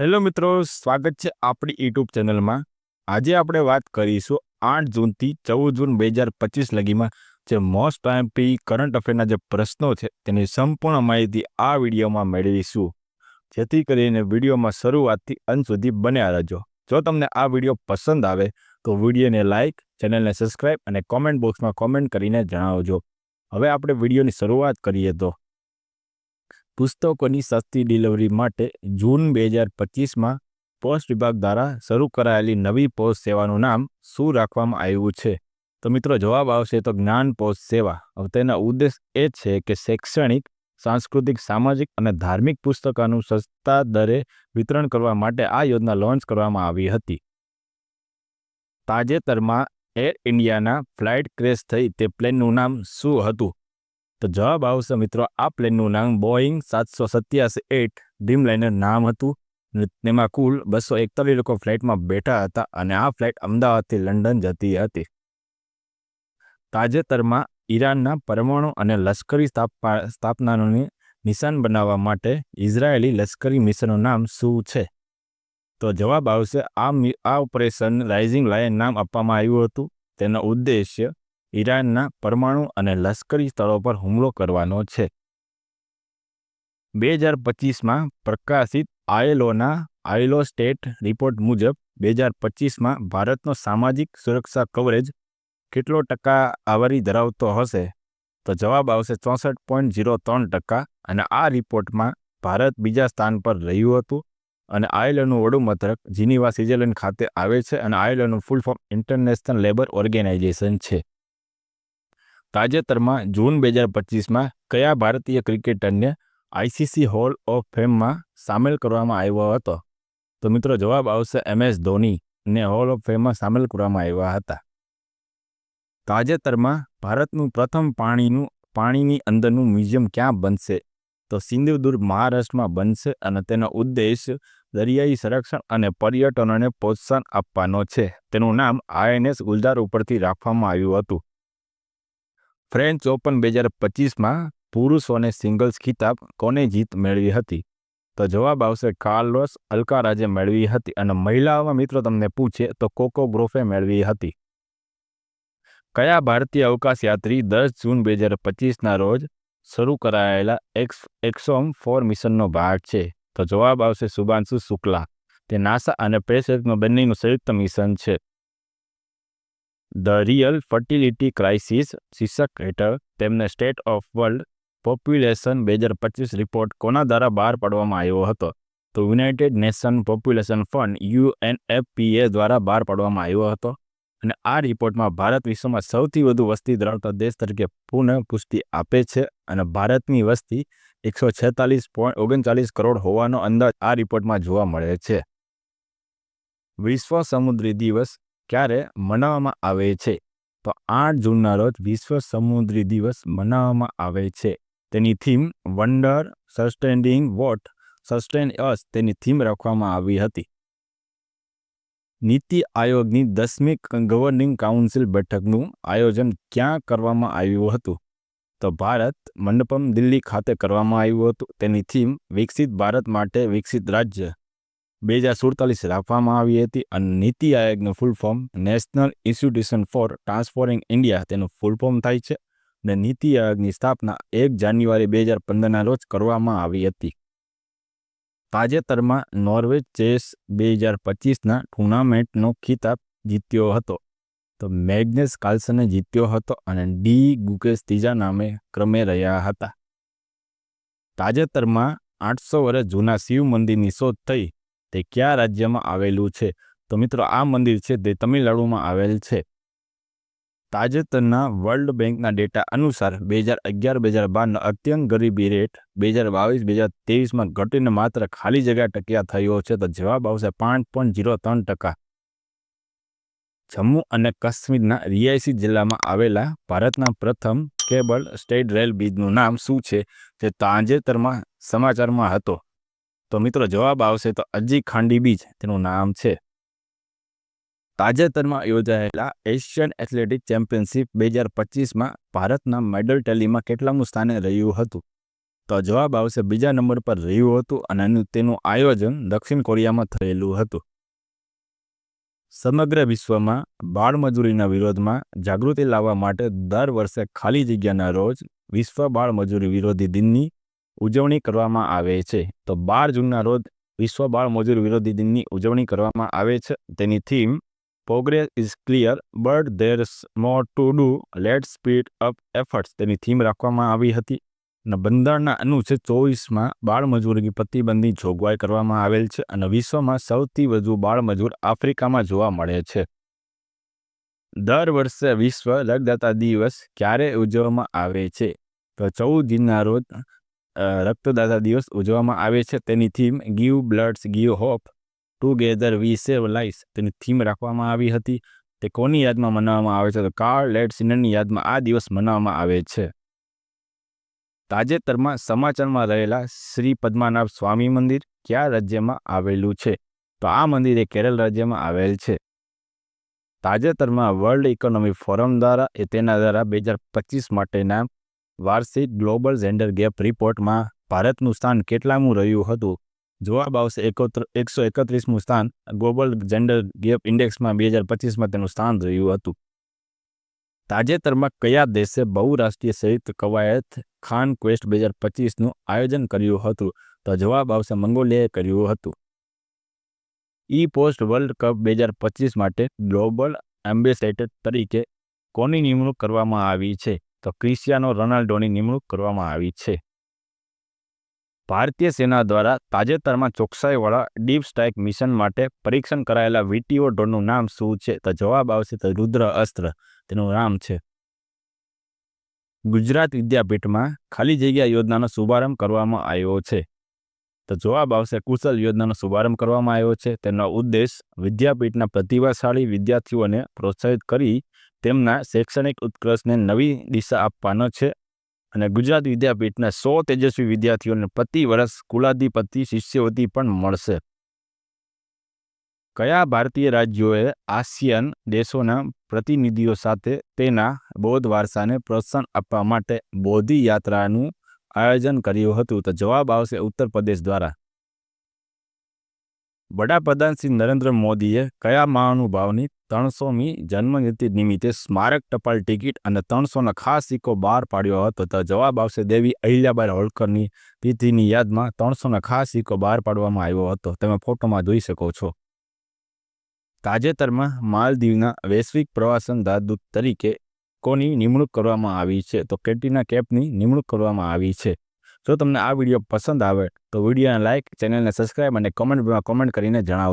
Hello મિત્રો, સ્વાગત છે આપણી યુટ્યુબ ચેનલમાં. આજે આપણે વાત કરીશું આઠ જૂનથી ચૌદ જૂન બે હજાર પચીસ લગીમાં જે મોસ્ટ આઈએમપી કરંટ અફેરના જે પ્રશ્નો છે તેની સંપૂર્ણ માહિતી આ વિડીયોમાં મેળવીશું. જેથી કરીને વિડીયોમાં શરૂઆતથી અંત સુધી બન્યા રહેજો. જો તમને આ વીડિયો પસંદ આવે તો વિડીયોને લાઇક ચેનલને સબસ્ક્રાઇબ અને કોમેન્ટ બોક્સમાં કોમેન્ટ કરીને જણાવજો. હવે આપણે વિડીયોની શરૂઆત કરીએ તો પુસ્તકોની સસ્તી ડિલિવરી માટે જૂન બે હજાર પચીસમાં પોસ્ટ વિભાગ દ્વારા શરૂ કરાયેલી નવી પોસ્ટ સેવાનું નામ શું રાખવામાં આવ્યું છે? તો મિત્રો જવાબ આવશે તો જ્ઞાન પોસ્ટ સેવા. હવે તેના ઉદ્દેશ એ છે કે શૈક્ષણિક, સાંસ્કૃતિક, સામાજિક અને ધાર્મિક પુસ્તકોનું સસ્તા દરે વિતરણ કરવા માટે આ યોજના લોન્ચ કરવામાં આવી હતી. તાજેતરમાં એર ઇન્ડિયાના ફ્લાઇટ ક્રેશ થઈ તે પ્લેનનું નામ શું હતું? તો જવાબ આવશે મિત્રો આ પ્લેનનું નામ બોઈંગ સાતસો સત્યાસી એટ ડ્રીમલાઇનર નામ હતું. તેમાં કુલ બસો એકતાલીસ લોકો ફ્લાઇટમાં બેઠા હતા અને આ ફ્લાઇટ અમદાવાદથી લંડન જતી હતી. તાજેતરમાં ઈરાનના પરમાણુ અને લશ્કરી સ્થાપનાનું નિશાન બનાવવા માટે ઇઝરાયેલી લશ્કરી મિશનનું નામ શું છે? તો જવાબ આવશે આ આ ઓપરેશન રાઇઝિંગ લાયન નામ આપવામાં આવ્યું હતું. તેનો ઉદ્દેશ્ય ઈરાનના પરમાણુ અને લશ્કરી સ્થળો પર હુમલો કરવાનો છે. બે હજાર પચીસમાં પ્રકાશિત આયલોના આયલો સ્ટેટ રિપોર્ટ મુજબ, બે હજાર પચીસમાં ભારતનો સામાજિક સુરક્ષા કવરેજ કેટલો ટકા આવરી ધરાવતો હશે? તો જવાબ આવશે ચોસઠ પોઈન્ટ ઝીરો ત્રણ ટકા અને આ રિપોર્ટમાં ભારત બીજા સ્થાન પર રહ્યું હતું અને આયર્લેન્ડનું વડું મથક જીનીવા સ્વિટ્ઝરલેન્ડ ખાતે આવે છે અને આયર્લેન્ડનું full form international labour organisation છે. તાજેતરમાં જૂન બે હજાર પચીસમાં કયા ભારતીય ક્રિકેટરને આઈસીસી હોલ ઓફ ફેમમાં સામેલ કરવામાં આવ્યો હતો? તો મિત્રો જવાબ આવશે એમ એસ ધોનીને હોલ ઓફ ફેમમાં સામેલ કરવામાં આવ્યા હતા. તાજેતરમાં ભારતનું પ્રથમ પાણીનું, પાણીની અંદરનું મ્યુઝિયમ ક્યાં બનશે? તો સિંધુદુર્ગ મહારાષ્ટ્રમાં બનશે અને તેનો ઉદ્દેશ દરિયાઈ સંરક્ષણ અને પર્યટનોને પ્રોત્સાહન આપવાનો છે. તેનું નામ આઈએનએસ ગુલજાર ઉપરથી રાખવામાં આવ્યું હતું. ફ્રેન્ચ ઓપન બે હજાર પચીસમાં પુરુષોને સિંગલ્સ ખિતાબ કોને જીત મેળવી હતી? તો જવાબ આવશે કાર્લોસ અલ્કારાજે મેળવી હતી અને મહિલાઓમાં મિત્રો તમને પૂછે તો કોકો ગ્રોફે મેળવી હતી. કયા ભારતીય અવકાશ યાત્રી દસ જૂન બે હજાર પચીસના રોજ શરૂ કરાયેલા એક્સ, એક્સોમ ફોર મિશનનો ભાગ છે? તો જવાબ આવશે શુભાંશુ શુક્લા. તે નાસા અને પેસેકનો બંનેનું સંયુક્ત મિશન છે. ધ રિયલ ફર્ટિલિટી ક્રાઇસિસ શીર્ષક હેઠળ તેમને સ્ટેટ ઓફ વર્લ્ડ પોપ્યુલેશન બે હજાર પચીસ રિપોર્ટ કોના દ્વારા બહાર પાડવામાં આવ્યો હતો? તો united nation population fund UNFPA દ્વારા બહાર પાડવામાં આવ્યો હતો. અને આ રિપોર્ટમાં ભારત વિશ્વમાં સૌથી વધુ વસ્તી ધરાવતા દેશ તરીકે પુનઃ પુષ્ટિ આપે છે અને ભારતની વસ્તી એકસો છેતાલીસ પોઈન્ટ ઓગણચાલીસ કરોડ હોવાનો અંદાજ આ રિપોર્ટમાં જોવા મળે છે. વિશ્વ સમુદ્રી દિવસ ક્યારે મનાવવામાં આવે છે? તો આઠ જૂનના રોજ વિશ્વ સમુદ્રી દિવસ મનાવવામાં આવે છે. તેની theme wonder sustaining what sustain us તેની થીમ રાખવામાં આવી હતી. નીતિ આયોગની દસમી ગવર્નિંગ કાઉન્સિલ બેઠકનું આયોજન ક્યાં કરવામાં આવ્યું હતું? તો ભારત મંડપમ દિલ્હી ખાતે કરવામાં આવ્યું હતું. તેની થીમ વિકસિત ભારત માટે વિકસિત રાજ્ય. બે હજાર સુડતાલીસ રાખવામાં આવી હતી અને NITI આયોગનું full form national institution for transforming India તેનું ફૂલ ફોર્મ થાય છે અને નીતિ આયોગની સ્થાપના એક જાન્યુઆરી બે હજાર પંદરના રોજ કરવામાં આવી હતી. તાજેતરમાં નોર્વે ચેસ બે હજાર પચીસના ટુર્નામેન્ટનો ખિતાબ જીત્યો હતો. તો મેગ્નેસ કાર્લ્સને જીત્યો હતો અને ડી ગુકેશ ત્રીજા નામે ક્રમે રહ્યા હતા. તાજેતરમાં આઠસો વર્ષ જૂના શિવ મંદિરની શોધ થઈ તે કયા રાજ્યમાં આવેલું છે? તો મિત્રો, આ મંદિર છે તે તમિલનાડુમાં આવેલ છે. તાજેતરના વર્લ્ડ બેંકના ડેટા અનુસાર બે હજાર અગિયાર, બે હજાર બારનો અત્યંત ગરીબી રેટ, બે હજાર બાવીસ, બે હજાર ત્રેવીસમાં ઘટીને માત્ર ખાલી જગ્યા ટક્યા થયો છે. તો જવાબ આવશે પાંચ પોઈન્ટ ઝીરો ત્રણ ટકા. જમ્મુ અને કાશ્મીરના રિયાસી જિલ્લામાં આવેલા ભારતના પ્રથમ કેબલ સ્ટેટ રેલ બ્રિજનું નામ શું છે? તે તાજેતરમાં સમાચારમાં હતો. તો મિત્રો જવાબ આવશે તો અજી ખાંડી બીચ તેનું નામ છે. તાજેતરમાં યોજાયેલા એશિયન એથ્લેટિક ચેમ્પિયનશિપ બે હજાર પચીસમાં ભારતના મેડલ ટેલીમાં કેટલામું સ્થાને રહ્યું હતું? તો જવાબ આવશે બીજા નંબર પર રહ્યું હતું અને તેનું આયોજન દક્ષિણ કોરિયામાં થયેલું હતું. સમગ્ર વિશ્વમાં બાળમજૂરીના વિરોધમાં જાગૃતિ લાવવા માટે દર વર્ષે ખાલી જગ્યાના રોજ વિશ્વ બાળમજૂરી વિરોધી દિનની ઉજવણી કરવામાં આવે છે. તો બાર જૂનના રોજ વિશ્વ બાળમજૂરી વિરોધી દિનની ઉજવણી કરવામાં આવે છે. તેની theme progress is clear but there more to do let speed up efforts તેની થીમ રાખવામાં આવી હતી. અને બંધારણના અનુચ્છેદ ચોવીસમાં બાળમજૂરી પ્રતિબંધની જોગવાઈ કરવામાં આવેલ છે અને વિશ્વમાં સૌથી વધુ બાળમજૂર આફ્રિકામાં જોવા મળે છે. દર વર્ષે વિશ્વ રક્તદાતા દિવસ ક્યારે ઉજવવામાં આવે છે? તો ચૌદ દિનના રોજ રક્તદાતા દિવસ ઉજવવામાં આવે છે. તેની theme give bloods give hope together we save lives તેની થીમ રાખવામાં આવી હતી. તે કોની યાદમાં મનાવવામાં આવે છે? તો કાર્લ લેડસિનની યાદમાં આ દિવસ મનાવવામાં આવે છે. તાજેતરમાં સમાચારમાં રહેલા શ્રી પદ્માનાભ સ્વામી મંદિર કયા રાજ્યમાં આવેલું છે? તો આ મંદિર એ કેરળ રાજ્યમાં આવેલ છે. તાજેતરમાં વર્લ્ડ ઇકોનોમિક ફોરમ દ્વારા એ તેના દ્વારા બે હજાર પચીસ માટેના વાર્ષિક ગ્લોબલ જેન્ડર ગેપ રિપોર્ટમાં ભારતનું સ્થાન કેટલામું રહ્યું હતું? જવાબ આવશે એકોત્ર, એકસો એકત્રીસમું સ્થાન, ગ્લોબલ જેન્ડર ગેપ ઇન્ડેક્સમાં બે હજાર પચીસમાં તેનું સ્થાન રહ્યું હતું. તાજેતરમાં કયા દેશે બહુરાષ્ટ્રીય સંયુક્ત કવાયત ખાન ક્વેસ્ટ બે હજાર પચીસનું આયોજન કર્યું હતું? તો જવાબ આવશે મંગોલિયાએ કર્યું હતું. ઈ પોસ્ટ વર્લ્ડ કપ બે હજાર પચીસ માટે ગ્લોબલ એમ્બેસેડર તરીકે કોની નિમણૂક કરવામાં આવી છે. તો ક્રિસ્ટિયાનો રોનાલ્ડોની નિમણૂક કરવામાં આવી છે. ભારતીય સેના દ્વારા તાજેતરમાં ચોકસાઈવાળા ડીપ સ્ટ્રાઇક મિશન માટે પરીક્ષણ કરાયેલા વીટીઓ ડ્રોનનું નામ શું છે? તો જવાબ આવશે તો રુદ્ર અસ્ત્ર. તેનું નામ છે. ગુજરાત વિદ્યાપીઠમાં ખાલી જગ્યા યોજનાનો શુભારંભ કરવામાં આવ્યો છે. તો જવાબ આવશે કુશલ યોજનાનો શુભારંભ કરવામાં આવ્યો છે. તેનો ઉદ્દેશ વિદ્યાપીઠના પ્રતિભાશાળી વિદ્યાર્થીઓને પ્રોત્સાહિત કરી તેમના શૈક્ષણિક ઉત્કર્ષને નવી દિશા આપવાનો છે અને ગુજરાત વિદ્યાપીઠના સો તેજસ્વી વિદ્યાર્થીઓને પ્રતિ વર્ષ કુલાધિપતિ શિષ્યવૃત્તિ પણ મળશે. કયા ભારતીય રાજ્યોએ આસિયન દેશોના પ્રતિનિધિઓ સાથે તેના બૌદ્ધ વારસાને પ્રોત્સાહન આપવા માટે બોધિ યાત્રાનું આયોજન કર્યું હતું? તો જવાબ આવશે ઉત્તર પ્રદેશ દ્વારા. વડાપ્રધાન શ્રી નરેન્દ્ર મોદીએ કયા મહાનુભાવની ત્રણસોમી જન્મજયંતિ નિમિત્તે સ્મારક ટપાલ ટિકિટ અને ત્રણસોના ખાસ સિક્કો બહાર પાડ્યો હતો? તો જવાબ આવશે દેવી અહિલ્યાબાઈ હોળકરની તિથિની યાદમાં ત્રણસોના ખાસ સિક્કો બહાર પાડવામાં આવ્યો હતો. તમે ફોટોમાં જોઈ શકો છો. તાજેતરમાં માલદીવના વૈશ્વિક પ્રવાસન રાજદૂત તરીકે કોની નિમણૂક કરવામાં આવી છે? તો કેટરીના કેપની નિમણૂક કરવામાં આવી છે. જો તમને આ વીડિયો પસંદ આવે તો વિડીયોને લાઇક ચેનલને સબસ્ક્રાઇબ અને કોમેન્ટમાં કોમેન્ટ કરીને જણાવો.